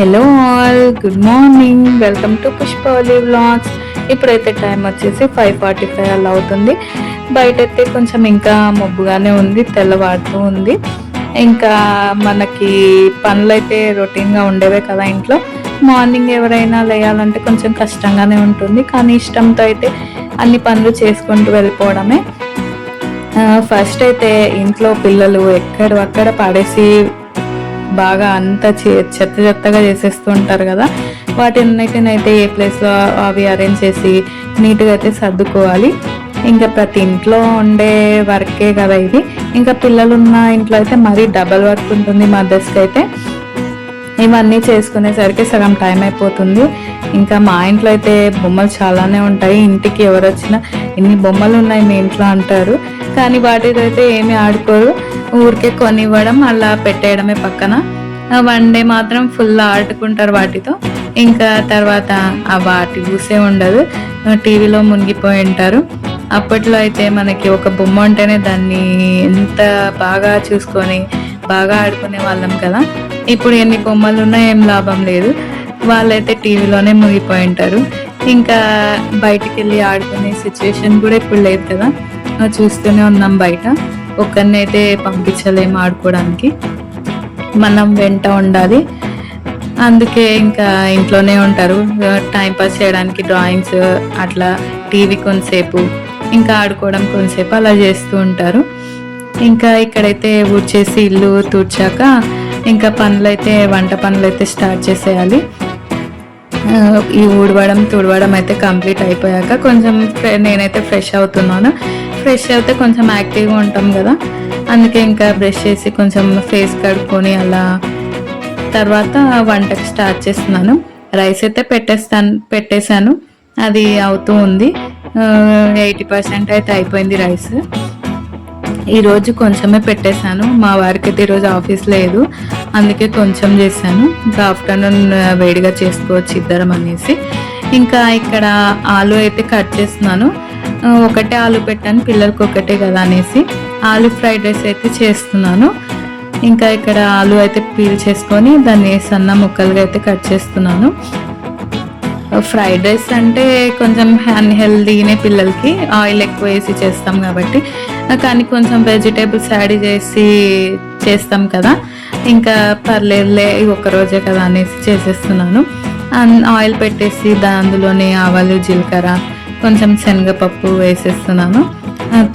Hello all good morning welcome to Pushpavali blogs ఇప్పుడైతే time వచ్చేసి five forty five అలా అవుతుంది. బయట అయితే కొంచెం ఇంకా మబ్బుగానే ఉంది తెల్లవారుతూ ఉంది. ఇంకా మనకి పనులు అయితే రొటీన్గా ఉండేవే కదా ఇంట్లో. మార్నింగ్ ఎవరైనా లేయాలంటే కొంచెం కష్టంగానే ఉంటుంది. కానీ ఇష్టంతో అయితే అన్ని పనులు చేసుకుంటూ వెళ్ళిపోవడమే. ఫస్ట్ అయితే ఇంట్లో పిల్లలు ఎక్కడ అక్కడ పడేసి బాగా అంతా చెత్త చెత్తగా చేసేస్తూ ఉంటారు కదా. వాటినైతేనైతే ఏ ప్లేస్లో అవి అరేంజ్ చేసి నీట్గా అయితే సర్దుకోవాలి. ఇంకా ప్రతి ఇంట్లో ఉండే వర్కే కదా ఇది. ఇంకా పిల్లలు ఉన్న ఇంట్లో అయితే మరీ డబల్ వర్క్ ఉంటుంది మదర్స్కి అయితే. ఇవన్నీ చేసుకునేసరికి సగం టైం అయిపోతుంది. ఇంకా మా ఇంట్లో అయితే బొమ్మలు చాలానే ఉంటాయి. ఇంటికి ఎవరు వచ్చినా ఇన్ని బొమ్మలు ఉన్నాయి మీ ఇంట్లో అంటారు. కానీ వాటితో అయితే ఏమి ఆడుకోరు. ఊరికే కొనివ్వడం అలా పెట్టేయడమే పక్కన. వన్ డే మాత్రం ఫుల్ ఆడుకుంటారు వాటితో. ఇంకా తర్వాత ఆ వాటి ఊసే ఉండదు. టీవీలో మునిగిపోయి ఉంటారు. అప్పట్లో అయితే మనకి ఒక బొమ్మ ఉంటేనే దాన్ని ఎంత బాగా చూసుకొని బాగా ఆడుకునే వాళ్ళం కదా. ఇప్పుడు ఎన్ని బొమ్మలు ఉన్నా ఏం లాభం లేదు. వాళ్ళైతే టీవీలోనే మునిగిపోయి ఉంటారు. ఇంకా బయటికి వెళ్ళి ఆడుకునే సిచ్యువేషన్ కూడా ఇప్పుడు లేదు కదా. చూస్తూనే ఉన్నాం బయట. ఒక్కరినైతే పంపించలేము ఆడుకోవడానికి. మనం వెంట ఉండాలి. అందుకే ఇంకా ఇంట్లోనే ఉంటారు. టైంపాస్ చేయడానికి డ్రాయింగ్స్ అట్లా టీవీ కొంతసేపు ఇంకా ఆడుకోవడం కొంతసేపు అలా చేస్తూ ఉంటారు. ఇంకా ఇక్కడైతే ఊడ్చేసి ఇల్లు తుడిచాక ఇంకా పనులు అయితే వంట పనులు అయితే స్టార్ట్ చేసేయాలి ఈ ఊడవడం తుడవడం అయితే కంప్లీట్ అయిపోయాక కొంచెం నేనైతే ఫ్రెష్ అవుతున్నాను. ఫ్రెష్ అయితే కొంచెం యాక్టివ్గా ఉంటాం కదా. అందుకే ఇంకా బ్రష్ చేసి కొంచెం ఫేస్ కడుక్కొని అలా తర్వాత వంటకి స్టార్ట్ చేస్తున్నాను. రైస్ అయితే పెట్టేస్తాను పెట్టేశాను. అది అవుతూ ఉంది. ఎయిటీ పర్సెంట్ అయితే అయిపోయింది రైస్. ఈరోజు కొంచెమే పెట్టేశాను. మా వారికి అయితే ఈరోజు ఆఫీస్ లేదు. అందుకే కొంచెం చేశాను. ఇంకా ఆఫ్టర్నూన్ వేడిగా చేసుకోవచ్చు ఇద్దరం అనేసి. ఇంకా ఇక్కడ ఆలు అయితే కట్ చేస్తున్నాను. ఒకటే ఆలు పెట్టాను పిల్లలకి ఒకటే కదా అనేసి. ఆలు ఫ్రైడ్ రైస్ అయితే చేస్తున్నాను. ఇంకా ఇక్కడ ఆలు అయితే పీల్ చేసుకొని దాన్ని సన్న ముక్కలుగా అయితే కట్ చేస్తున్నాను. ఫ్రైడ్ రైస్ అంటే కొంచెం అన్హెల్దీనే పిల్లలకి ఆయిల్ ఎక్కువ వేసి చేస్తాం కాబట్టి. కానీ కొంచెం వెజిటేబుల్స్ యాడ్ చేసి చేస్తాం కదా. ఇంకా పర్లేదులే ఈ రోజే కదా అనేసి చేసేస్తున్నాను. ఆయిల్ పెట్టేసి అందులోనే ఆవాలు జీలకర్ర కొంచెం శనగపప్పు వేసేస్తున్నాను.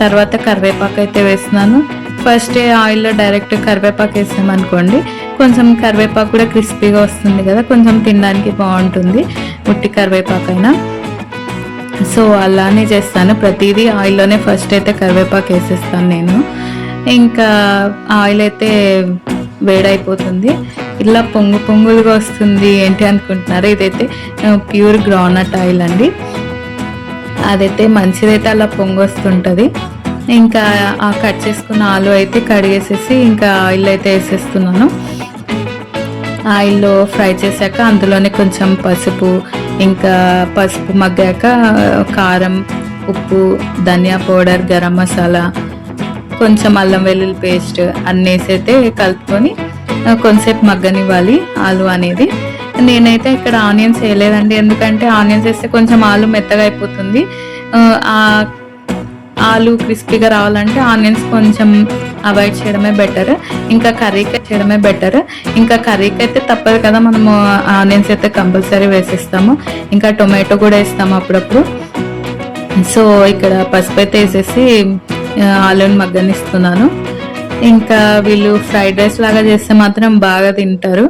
తర్వాత కరివేపాకు అయితే వేస్తున్నాను. ఫస్ట్ ఆయిల్లో డైరెక్ట్ కరివేపాకు వేసామనుకోండి కొంచెం కరివేపాకు కూడా క్రిస్పీగా వస్తుంది కదా కొంచెం తినడానికి బాగుంటుంది ఉట్టి కరివేపాకు అయినా సో అలానే చేస్తాను. ప్రతిదీ ఆయిల్లోనే ఫస్ట్ అయితే కరివేపాకు వేసేస్తాను నేను. ఇంకా ఆయిల్ అయితే వేడైపోతుంది. ఇలా పొంగు పొంగులుగా వస్తుంది ఏంటి అనుకుంటున్నారు? ఇదైతే ప్యూర్ గ్రౌండ్నట్ ఆయిల్ అండి. అదైతే మంచిదైతే అలా పొంగు వస్తుంటుంది ఇంకా ఆ కట్ చేసుకున్న ఆలు అయితే కడిగేసేసి ఇంకా ఆయిల్ అయితే వేసేస్తున్నాను. ఆయిల్లో ఫ్రై చేశాక అందులోనే కొంచెం పసుపు ఇంకా పసుపు మగ్గాక కారం ఉప్పు ధనియా పౌడర్ గరం మసాలా కొంచెం అల్లం వెల్లుల్లి పేస్ట్ అన్నేసి అయితే కలుపుకొని కొంతసేపు మగ్గనివ్వాలి ఆలు అనేది. నేనైతే ఇక్కడ ఆనియన్స్ వేయలేదండి ఎందుకంటే ఆనియన్స్ వేస్తే కొంచెం ఆలు మెత్తగా అయిపోతుంది. ఆ, ఆలు క్రిస్పీగా రావాలంటే ఆనియన్స్ కొంచెం అవాయిడ్ చేయడమే బెటర్ ఇంకా కర్రీకి చేయడమే బెటర్. ఇంకా కర్రీకి అయితే తప్పదు కదా మనము ఆనియన్స్ అయితే కంపల్సరీ వేసేస్తాము. ఇంకా టొమాటో కూడా వేస్తాము అప్పుడప్పుడు. సో ఇక్కడ పసుపు అయితే వేసేసి ఆ, మగ్గనిస్తున్నాను. ఇంకా వీళ్ళు ఫ్రైడ్ రైస్ లాగా చేస్తే మాత్రం బాగా తింటారు.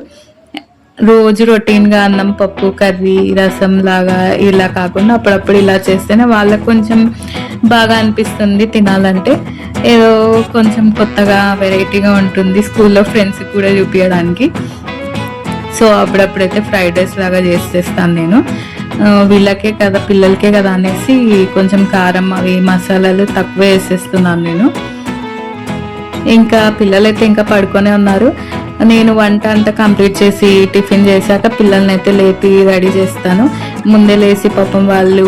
రోజు రొటీన్గా అన్నం పప్పు కర్రీ రసం లాగా ఇలా కాకుండా అప్పుడప్పుడు ఇలా చేస్తేనే వాళ్ళకు కొంచెం బాగా అనిపిస్తుంది తినాలంటే. ఏదో కొంచెం కొత్తగా వెరైటీగా ఉంటుంది స్కూల్లో ఫ్రెండ్స్ కూడా చూపించడానికి సో అప్పుడప్పుడైతే ఫ్రైడ్ రైస్ లాగా చేసేస్తాను నేను. వీళ్ళకే కదా పిల్లలకే కదా అనేసి కొంచెం కారం అవి మసాలాలు తక్కువ వేసేస్తున్నాను నేను. ఇంకా పిల్లలైతే ఇంకా పడుకొనే ఉన్నారు. నేను వంట అంతా కంప్లీట్ చేసి టిఫిన్ చేశాక పిల్లల్ని అయితే లేపి రెడీ చేస్తాను. ముందే లేచి పాపం వాళ్ళు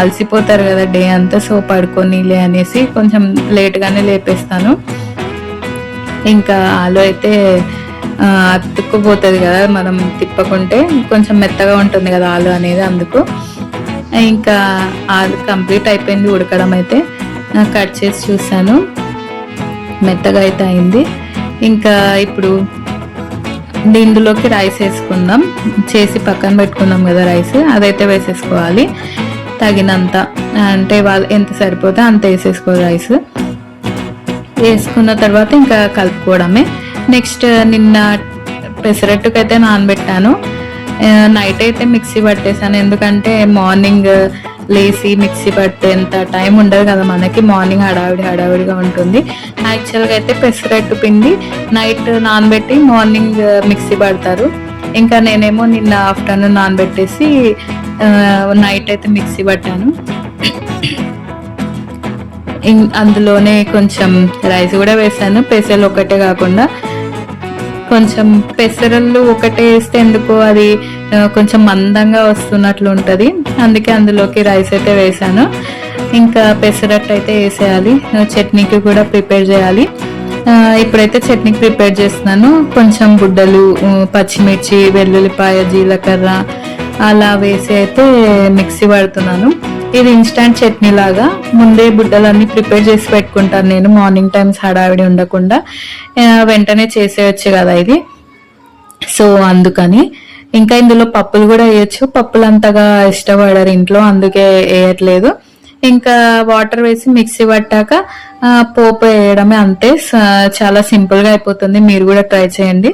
అలసిపోతారు కదా డే అంతా సో పడుకోనిలే అనేసి కొంచెం లేట్గానే లేపేస్తాను. ఇంకా ఆలు అయితే అతుక్కుపోతుంది కదా మనం తిప్పకుంటే. కొంచెం మెత్తగా ఉంటుంది కదా ఆలు అనేది అందుకు. ఇంకా ఆలు కంప్లీట్ అయిపోయింది ఉడకడం అయితే. కట్ చేసి చూసాను మెత్తగా అయితే అయింది. ఇంకా ఇప్పుడు ఇందులోకి రైస్ వేసుకుందాం. చేసి పక్కన పెట్టుకున్నాం కదా రైస్ అదైతే వేసేసుకోవాలి. తగినంత అంటే వాళ్ళు ఎంత సరిపోతే అంత వేసేసుకోవాలి రైస్. వేసుకున్న తర్వాత ఇంకా కలుపుకోవడమే. నెక్స్ట్ నిన్న పెసరట్టుకైతే నానబెట్టాను. నైట్ అయితే మిక్సీ పట్టేసాను ఎందుకంటే మార్నింగ్ లేసి మిక్సీ పడితే ఎంత టైం ఉండదు కదా మనకి. మార్నింగ్ హడావిడి హడావిడిగా ఉంటుంది. యాక్చువల్గా అయితే పెసరట్టు పిండి నైట్ నానబెట్టి మార్నింగ్ మిక్సీ పడతారు. ఇంకా నేనేమో నిన్న ఆఫ్టర్నూన్ నానబెట్టేసి నైట్ అయితే మిక్సీ పట్టాను. ఇం- అందులోనే కొంచెం రైస్ కూడా వేసాను. పెసలు ఒకటే కాకుండా కొంచెం పెసరళ్ళు ఒకటే వేస్తే ఎందుకో అది కొంచెం మందంగా వస్తున్నట్లు ఉంటుంది. అందుకే అందులోకి రైస్ అయితే వేసాను ఇంకా పెసరట్టు అయితే వేసేయాలి. చట్నీకి కూడా ప్రిపేర్ చేయాలి. ఇప్పుడైతే చట్నీకి ప్రిపేర్ చేస్తున్నాను. కొంచెం గుడ్డలు పచ్చిమిర్చి వెల్లుల్లిపాయ జీలకర్ర అలా వేసి అయితే మిక్సీ పడుతున్నాను ఇది ఇన్స్టాంట్ చట్నీ లాగా. ముందే బుడ్డలన్నీ ప్రిపేర్ చేసి పెట్టుకుంటాను నేను. మార్నింగ్ టైమ్స్ హడావిడి ఉండకుండా. వెంటనే చేసేయచ్చు కదా ఇది. సో అందుకని. ఇంకా ఇందులో పప్పులు కూడా వేయచ్చు. పప్పులు అంతగా ఇష్టపడరు ఇంట్లో అందుకే వేయట్లేదు. ఇంకా వాటర్ వేసి మిక్సీ పట్టాక పోపు వేయడమే అంతే. చాలా సింపుల్గా అయిపోతుంది. మీరు కూడా ట్రై చేయండి.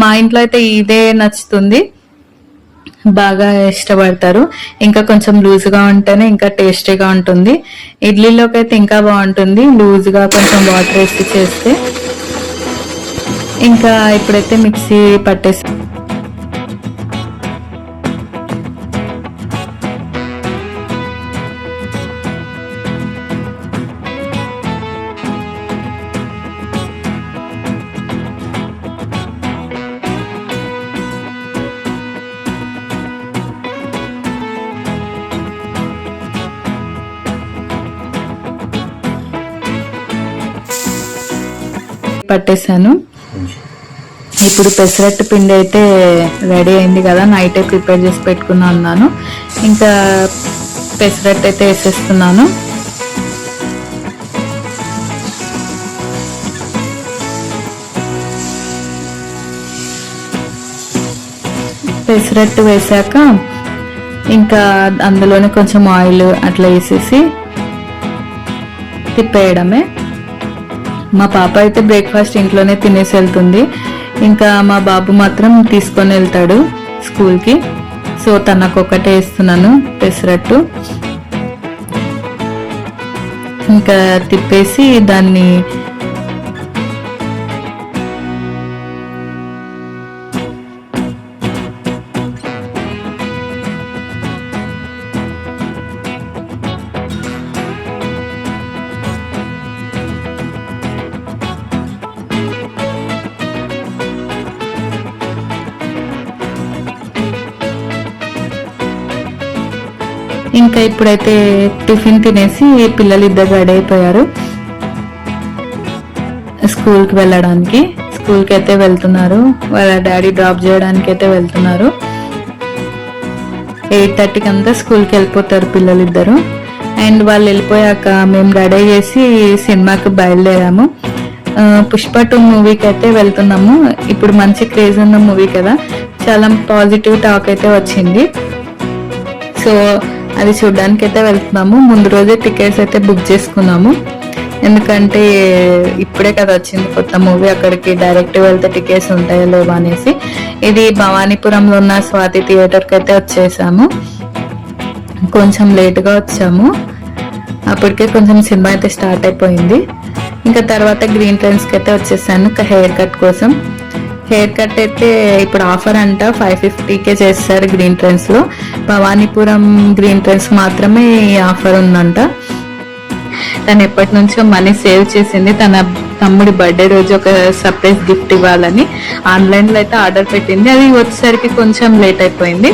మా ఇంట్లో అయితే ఇదే నచ్చుతుంది. బాగా ఇష్టపడతారు. ఇంకా కొంచెం లూజ్గా ఉంటేనే ఇంకా టేస్టీగా ఉంటుంది. ఇడ్లీలోకి అయితే ఇంకా బాగుంటుంది. లూజ్గా కొంచెం వాటర్ వేసి చేస్తే. ఇంకా ఇప్పుడైతే మిక్సీ పట్టేసి పట్టేశాను. ఇప్పుడు పెసరట్టు పిండి అయితే రెడీ అయింది కదా నైటే ప్రిపేర్ చేసి పెట్టుకున్నా అన్నాను. ఇంకా పెసరట్టు అయితే వేసేస్తున్నాను. పెసరట్టు వేసాక ఇంకా అందులోనే కొంచెం ఆయిల్ అట్లా వేసేసి తిప్పేయడమే. మా పాప అయితే బ్రేక్ఫాస్ట్ ఇంట్లోనే తినేసి వెళ్తుంది. ఇంకా మా బాబు మాత్రం తీసుకొని వెళ్తాడు స్కూల్కి. సో తనకు ఒకటే ఇస్తున్నాను పెసరట్టు. ఇంకా తిప్పేసి దాన్ని ఇంకా ఇప్పుడైతే టిఫిన్ తినేసి పిల్లలు ఇద్దరు రెడీ అయిపోయారు. స్కూల్కి వెళ్ళడానికి. స్కూల్కి అయితే వెళ్తున్నారు. వాళ్ళ డాడీ డ్రాప్ చేయడానికి అయితే వెళ్తున్నారు. ఎయిట్ థర్టీకి అంతా స్కూల్కి వెళ్ళిపోతారు పిల్లలు ఇద్దరు అండ్ వాళ్ళు వెళ్ళిపోయాక మేము రెడీ చేసి సినిమాకి బయలుదేరాము. పుష్ప టూ మూవీకి అయితే వెళ్తున్నాము. ఇప్పుడు మంచి క్రేజ్ ఉన్న మూవీ కదా. చాలా పాజిటివ్ టాక్ అయితే వచ్చింది. సో అది చూడడానికి అయితే వెళ్తున్నాము. ముందు రోజే టికెట్స్ అయితే బుక్ చేసుకున్నాము. ఎందుకంటే ఇప్పుడే కదా వచ్చింది కొత్త మూవీ అక్కడికి డైరెక్ట్ వెళ్తే టికెట్స్ ఉంటాయో లేవో అనేసి. ఇది భవానీపురంలో ఉన్న స్వాతి థియేటర్కి అయితే వచ్చేసాము. కొంచెం లేట్గా వచ్చాము. అప్పటికే కొంచెం సినిమా అయితే స్టార్ట్ అయిపోయింది. ఇంకా తర్వాత గ్రీన్ ట్రెండ్స్కి అయితే వచ్చేసాను హెయిర్ కట్ కోసం. హెయిర్ కట్ అయితే ఇప్పుడు ఆఫర్ అంట ఫైవ్ ఫిఫ్టీకే చేస్తారు గ్రీన్ ట్రెండ్స్లో భవానీపురం గ్రీన్ ట్రెండ్స్ మాత్రమే ఈ ఆఫర్ ఉందంట. తను ఎప్పటి నుంచో మనీ సేవ్ చేసింది. తన తమ్ముడి బర్త్డే రోజు ఒక సర్ప్రైజ్ గిఫ్ట్ ఇవ్వాలని ఆన్లైన్లో అయితే ఆర్డర్ పెట్టింది. అది వచ్చేసరికి కొంచెం లేట్ అయిపోయింది.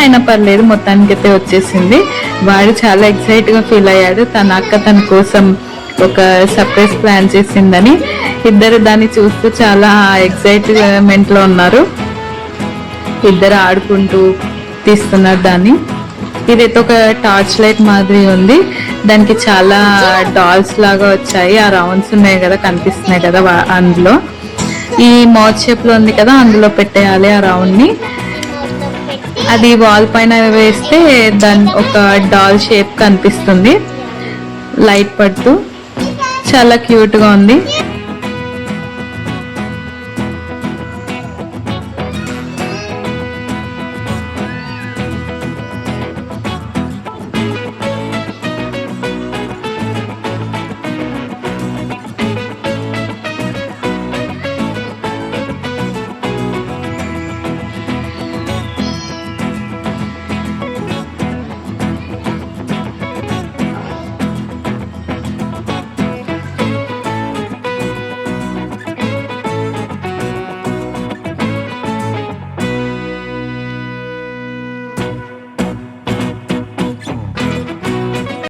అయినా పర్లేదు మొత్తానికి అయితే వచ్చేసింది. వాడు చాలా ఎక్సైట్గా ఫీల్ అయ్యాడు. తన అక్క తన కోసం ఒక సర్ప్రైజ్ ప్లాన్ చేసిందని ఇద్దరు దాన్ని చూస్తూ చాలా ఎక్సైట్మెంట్లో ఉన్నారు. ఇద్దరు ఆడుకుంటూ తీస్తున్నారు దాన్ని. ఇదైతే ఒక టార్చ్ లైట్ మాదిరి ఉంది. దానికి చాలా డాల్స్ లాగా వచ్చాయి. ఆ రౌండ్స్ ఉన్నాయి కదా కనిపిస్తున్నాయి కదా అందులో. ఈ మౌత్ షేప్లో ఉంది కదా అందులో పెట్టేయాలి ఆ రౌండ్ని. అది వాల్ పైన వేస్తే దాని ఒక డాల్ షేప్ కనిపిస్తుంది. లైట్ పడుతూ. చాలా క్యూట్గా ఉంది.